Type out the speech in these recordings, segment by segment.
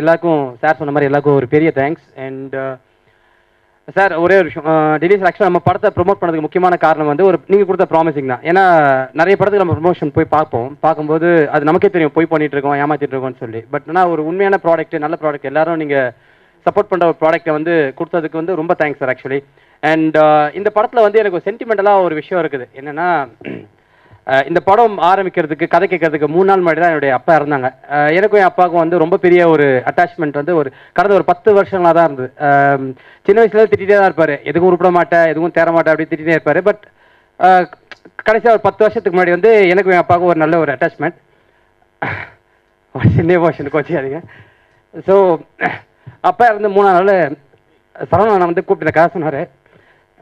எல்லாருக்கும் சார் சொன்ன மாதிரி எல்லாருக்கும் ஒரு பெரிய தேங்க்ஸ் அண்ட் uh, சார் ஒரே ஒரு விஷயம் uh, டெலிஸ் ஆக்சுவலாக நம்ம படத்தை ப்ரொமோட் பண்ணதுக்கு முக்கியமான காரணம் வந்து ஒரு நீங்கள் கொடுத்த ப்ராமிசிங் தான். ஏன்னா நிறைய படத்துக்கு நம்ம ப்ரொமோஷன் போய் பார்ப்போம். பார்க்கும்போது அது நமக்கே தெரியும் போய் பண்ணிட்டு இருக்கோம் ஏமாத்திட்டு இருக்கோம்னு சொல்லி. பட் ஆனால் ஒரு உண்மையான ப்ராடக்ட் நல்ல ப்ராடக்ட் எல்லாரும் நீங்கள் சப்போர்ட் பண்ணுற ஒரு ப்ராடக்ட்டை வந்து கொடுத்ததுக்கு வந்து ரொம்ப தேங்க்ஸ் சார் ஆக்சுவலி அண்ட் இந்த படத்தில் வந்து எனக்கு சென்டிமெண்டலாக ஒரு விஷயம் இருக்குது. என்னன்னா இந்த படம் ஆரம்பிக்கிறதுக்கு கதை கேட்கறதுக்கு மூணு நாள் முன்னாடி தான் என்னுடைய அப்பா இருந்தாங்க எனக்கும் என் அப்பாவுக்கும் வந்து ரொம்ப பெரிய ஒரு அட்டாச்மெண்ட் வந்து ஒரு கடந்த ஒரு பத்து வருஷங்களாக தான் இருந்தது. சின்ன வயசுல திட்டிகிட்டே தான் இருப்பார். எதுவும் உருப்பிட மாட்டேன் எதுவும் தேர மாட்டேன் அப்படி திட்டிகிட்டே இருப்பார். பட் கடைசியாக ஒரு பத்து வருஷத்துக்கு முன்னாடி வந்து எனக்கும் என் அப்பாவுக்கும் ஒரு நல்ல ஒரு அட்டாச்மெண்ட் சின்ன எமோஷன் கோச்சிக்காதீங்க. ஸோ அப்பா இருந்து மூணாம் நாள் சரவணன் வந்து கூப்பிட்டு காசு சொன்னார்.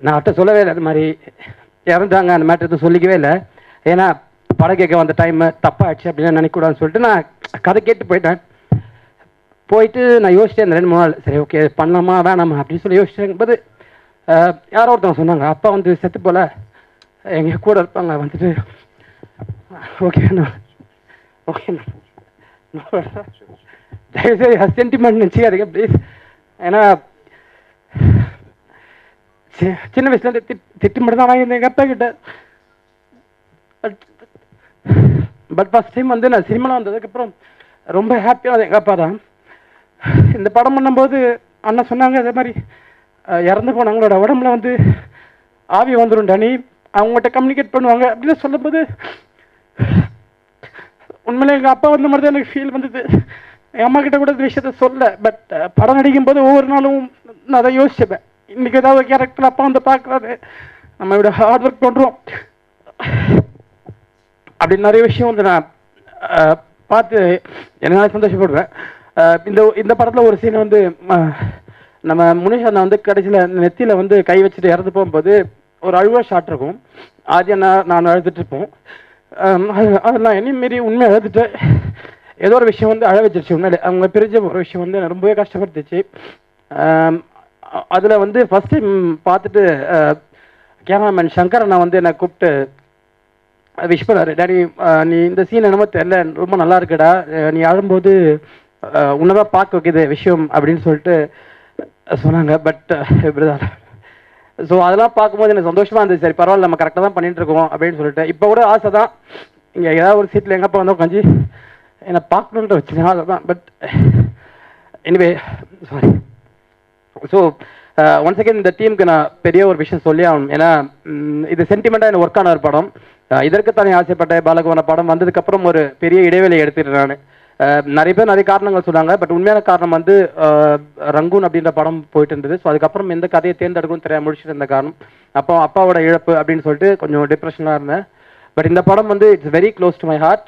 நான் அவர்கிட்ட சொல்லவே இல்லை அது மாதிரி இறந்தாங்க அந்த மேட்டர் எதுவும் சொல்லிக்கவே இல்லை. ஏன்னா படம் கேட்க வந்த டைம் தப்பாகிடுச்சு அப்படின்னு நினைக்கக்கூடாதுன்னு சொல்லிட்டு நான் கதை கேட்டு போயிட்டேன். போயிட்டு நான் யோசிச்சேன் இந்த ரெண்டு மூணு நாள். சரி ஓகே பண்ணலாமா வேணாமா அப்படின்னு சொல்லி யோசிச்சேங்கும்போது யாரோ ஒருத்தவங்க சொன்னாங்க. அப்பா வந்து செத்து போல எங்கள் கூட இருப்பாங்க வந்துட்டு. ஓகேண்ணா ஓகேண்ணா தயவுசெய்து சென்டிமெண்ட் நினச்சிக்காதீங்க ப்ளீஸ் ஏன்னா சின்ன வயசுலேருந்து திட்டு மட்டும் தான் வாங்கியிருந்தேன் எங்கள் அப்பா கிட்ட. பட் பட் ஃபஸ்ட் டைம் வந்து நான் சினிமாவில் வந்ததுக்கப்புறம் ரொம்ப ஹாப்பியாக எங்கள் அப்பா தான். இந்த படம் பண்ணும்போது அண்ணன் சொன்னாங்க அதே மாதிரி இறந்து போனவங்களோட உடம்புல வந்து ஆவி வந்துடும் டனி. அவங்ககிட்ட கம்யூனிகேட் பண்ணுவாங்க. அப்படின்னு சொல்லும்போது உண்மையிலே எங்கள் அப்பா வந்த மாதிரி தான் எனக்கு ஃபீல் வந்தது. என் அம்மா கிட்ட கூட இந்த விஷயத்த சொல்ல பட் படம் நடிக்கும் போது ஒவ்வொரு நாளும் நான் அதை யோசிச்சுப்பேன். இன்னைக்கு ஏதாவது கேரக்டர் அப்பா வந்து பார்க்குறாரு நம்ம இவ்வளோ ஹார்ட் ஒர்க் பண்ணுறோம் அப்படி நிறைய விஷயம் வந்து நான் பார்த்து என்னால் சந்தோஷப்படுவேன். இந்த இந்த படத்தில் ஒரு சீன் வந்து ம- நம்ம முனிஷ் அண்ணா வந்து கடைசியில் நெத்தியில் வந்து கை வச்சுட்டு இறந்து போகும்போது ஒரு அழுவா ஷாட் இருக்கும். ஆதி அண்ணா நான் அழுதுட்டு இருப்போம். அது- அதெல்லாம் என்னையும் மீறி உண்மை அழுதுட்டு ஏதோ ஒரு விஷயம் வந்து அழ வச்சிருச்சு உண்மையிலே. அவங்க பிரிஞ்ச ஒரு விஷயம் வந்து ரொம்பவே கஷ்டப்படுத்துச்சு. அதில் வந்து ஃபர்ஸ்ட் டைம் பார்த்துட்டு கேமராமேன் சங்கர் அண்ணா வந்து என்னை கூப்பிட்டு விஷ் பண்ணாரு. டேடி நீ இந்த சீன் என்னமோ தெரில ரொம்ப நல்லா இருக்குடா. நீ ஆடும்போது உன்னதான் பார்க்க வைக்கிது விஷயம் அப்படின்னு சொல்லிட்டு சொன்னாங்க. பட் இப்படிதான். ஸோ அதெல்லாம் பார்க்கும்போது எனக்கு சந்தோஷமா இருந்துச்சு சரி பரவாயில்ல நம்ம கரெக்டாக தான் பண்ணிட்டு இருக்கோம் அப்படின்னு சொல்லிட்டு. இப்போ கூட ஆசை தான். இங்கே ஏதாவது ஒரு சீட்டில் எங்கப்பா அப்பா வந்து உட்காந்து என்னை பார்க்கணுன்ற வச்சுருந்தேன் அதுதான் but anyway sorry so once again இந்த டீமுக்கு நான் பெரிய ஒரு விஷயம் சொல்லி ஆகணும். ஏன்னா இது சென்டிமெண்ட்டாக எனக்கு ஒர்க் ஆன ஒரு படம். இதற்கு தனி ஆசைப்பட்ட பாலகுவன படம் வந்ததுக்கப்புறம் ஒரு பெரிய இடைவெளி எடுத்துட்டேன் நான். நிறைய பேர் நிறைய காரணங்கள் சொன்னாங்க. பட் உண்மையான காரணம் வந்து ரங்கூன் அப்படின்ற படம் போயிட்டு இருந்தது. ஸோ அதுக்கப்புறம் எந்த கதையை தேர்ந்தெடுக்கணும் தெரியாம முடிச்சுட்டு இருந்த காரணம். அப்போ அப்பாவோட இழப்பு அப்படின்னு சொல்லிட்டு கொஞ்சம் டிப்ரெஷனாக இருந்தேன். பட் இந்த படம் வந்து it's very close to my heart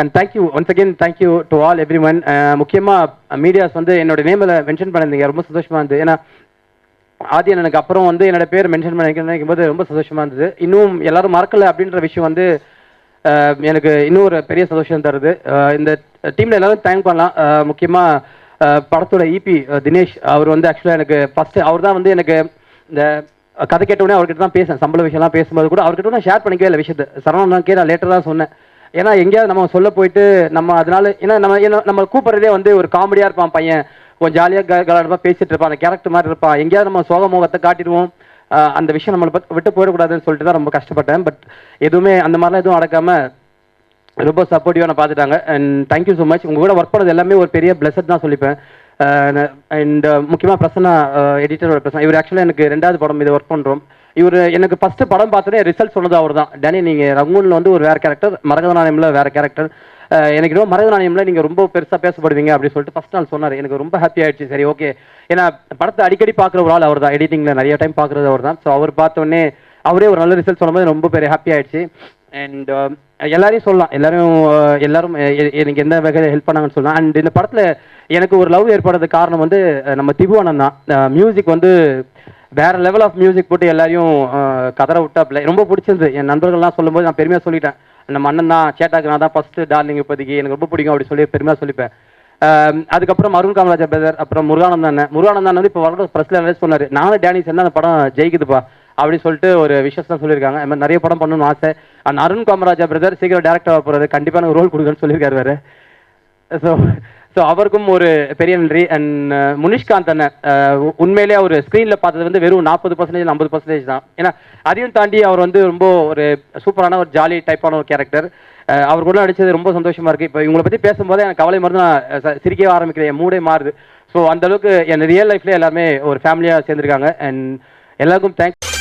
and thank you once again thank you to all everyone முக்கியமாக மீடியாஸ் வந்து என்னோட நேமில் மென்ஷன் பண்ணியிருந்தீங்க. ரொம்ப சந்தோஷமாக இருந்தது. ஏன்னா ஆதி எனக்கு அப்புறம் வந்து என்னோட பேர் மென்ஷன் பண்ணி நினைக்கும் போது ரொம்ப சந்தோஷமா இருந்தது. இன்னும் எல்லாரும் மறக்கல அப்படின்ற விஷயம் வந்து எனக்கு இன்னும் ஒரு பெரிய சந்தோஷம் தருது. இந்த டீம்ல எல்லாரும் தேங்க் பண்ணலாம். முக்கியமாக முக்கியமா படத்தோட இபி தினேஷ் அவர் வந்து ஆக்சுவலாக எனக்கு ஃபர்ஸ்ட் அவர் தான் வந்து எனக்கு இந்த கதை கேட்டவுடனே அவர்கிட்ட தான் பேசேன் சம்பள விஷயம்லாம் பேசும்போது கூட அவர்கிட்ட நான் ஷேர் பண்ணிக்கவே இல்லை விஷயத்தை. சரவணனுக்கே நான் லேட்டர் தான் சொன்னேன். ஏன்னா எங்கேயாவது நம்ம சொல்ல போயிட்டு நம்ம அதனால ஏன்னா நம்ம ஏன்னா நம்ம கூப்பிடுறதே வந்து ஒரு காமெடியா இருப்பான் பையன். கொஞ்சம் ஜாலியாக கலாடமாக பேசிட்டு இருப்பான் அந்த கேரக்டர் மாதிரி இருப்பான் எங்கேயாவது நம்ம சோக முகத்தை காட்டிடுவோம். அந்த விஷயம் நம்மளை விட்டு போயிடக்கூடாதுன்னு சொல்லிட்டு தான் ரொம்ப கஷ்டப்பட்டேன். பட் எதுவுமே அந்த மாதிரிலாம் எதுவும் நடக்காம ரொம்ப சப்போர்ட்டிவாக நான் பார்த்துட்டாங்க. அண்ட் தேங்க்யூ ஸோ மச் உங்கள் கூட ஒர்க் பண்ணது எல்லாமே ஒரு பெரிய பிளஸட் தான் சொல்லிப்பேன். அண்ட் முக்கியமாக பிரசன்னா எடிட்டரோட பிரசன் இவர் ஆக்சுவலாக எனக்கு ரெண்டாவது படம் இது ஒர்க் பண்ணுறோம் இவர் எனக்கு ஃபஸ்ட்டு படம் பார்த்தோன்னே ரிசல்ட் சொன்னது அவர் தான் டேனி நீங்கள் ரங்கூனில் வந்து ஒரு வேறு கேரக்டர் மரகதநாயமில் வேறு கேரக்டர் எனக்கு இன்னும் நாணயம்ல நீங்கள் ரொம்ப பெருசாக பேசப்படுவீங்க அப்படின்னு சொல்லிட்டு ஃபர்ஸ்ட் நாள் சொன்னார். எனக்கு ரொம்ப ஹாப்பி ஆயிடுச்சு. சரி ஓகே ஏன்னா படத்தை அடிக்கடி பார்க்குற ஒரு ஆள் அவர் தான் எடிட்டிங்கில் நிறைய டைம் பார்க்குறது அவர் தான் ஸோ அவர் பார்த்தோன்னே அவரே ஒரு நல்ல ரிசல்ட் சொல்லும்போது ரொம்ப பெரிய ஹாப்பி ஆயிடுச்சு. அண்ட் எல்லாரையும் சொல்லலாம். எல்லாரும் எல்லாரும் எனக்கு எந்த வகையில் ஹெல்ப் பண்ணாங்கன்னு சொல்லலாம். அண்ட் இந்த படத்தில் எனக்கு ஒரு லவ் ஏற்படுறது காரணம் வந்து நம்ம திபுவனம் தான். மியூசிக் வந்து வேற லெவல் ஆஃப் மியூசிக் போட்டு எல்லாரையும் கதரை கதற விட்டாப்ல. ரொம்ப பிடிச்சிருந்தது. என் நண்பர்கள்லாம் சொல்லும்போது நான் பெருமையாக சொல்லிட்டேன். நம்ம அண்ணன் தான் சேட்டாக்கு நான் தான் ஃபஸ்ட்டு டார்லிங் இப்போதைக்கு. எனக்கு ரொம்ப பிடிக்கும் அப்படி சொல்லி பெருமையாக சொல்லிப்பேன். அதுக்கப்புறம் அருண் காமராஜா பிரதர் அப்புறம் முருகானந்தன். முருகானந்தன் வந்து இப்போ வர ப்ரெஸ்ல நிறைய சொன்னாரு நானும் டேனிஸ் என்ன அந்த படம் ஜெயிக்குதுப்பா அப்படின்னு சொல்லிட்டு ஒரு விஷயத்தான் சொல்லியிருக்காங்க. அது மாதிரி நிறைய படம் பண்ணணும்னு ஆசை. அண்ட் அருண் காமராஜா பிரதர் சீக்கிரம் டேரக்டர் ஆக கண்டிப்பாக எனக்கு ரோல் கொடுக்குன்னு சொல்லியிருக்காரு வேறு ஸோ ஸோ அவருக்கும் ஒரு பெரிய நன்றி. அண்ட் uh, முனிஷ்காந்த் அண்ணன் uh, உண்மையிலே உண்மையிலேயே அவர் ஸ்க்ரீனில் பார்த்தது வந்து வெறும் நாற்பது பர்சன்டேஜ் ஐம்பது பர்சன்டேஜ் தான். ஏன்னா அதையும் தாண்டி அவர் வந்து ரொம்ப ஒரு சூப்பரான ஒரு ஜாலி டைப்பான ஒரு கேரக்டர் uh, அவர் கூட நடிச்சது ரொம்ப சந்தோஷமா இருக்கு. இப்போ இவங்களை பற்றி பேசும்போது எனக்கு கவலை மருந்து நான் சிரிக்கவே ஆரம்பிக்கிறேன் என் மூடே மாறுது. ஸோ அந்த அளவுக்கு என் ரியல் லைஃப்ல எல்லாருமே ஒரு ஃபேமிலியாக சேர்ந்துருக்காங்க. அண்ட் எல்லாருக்கும் தேங்க்ஸ்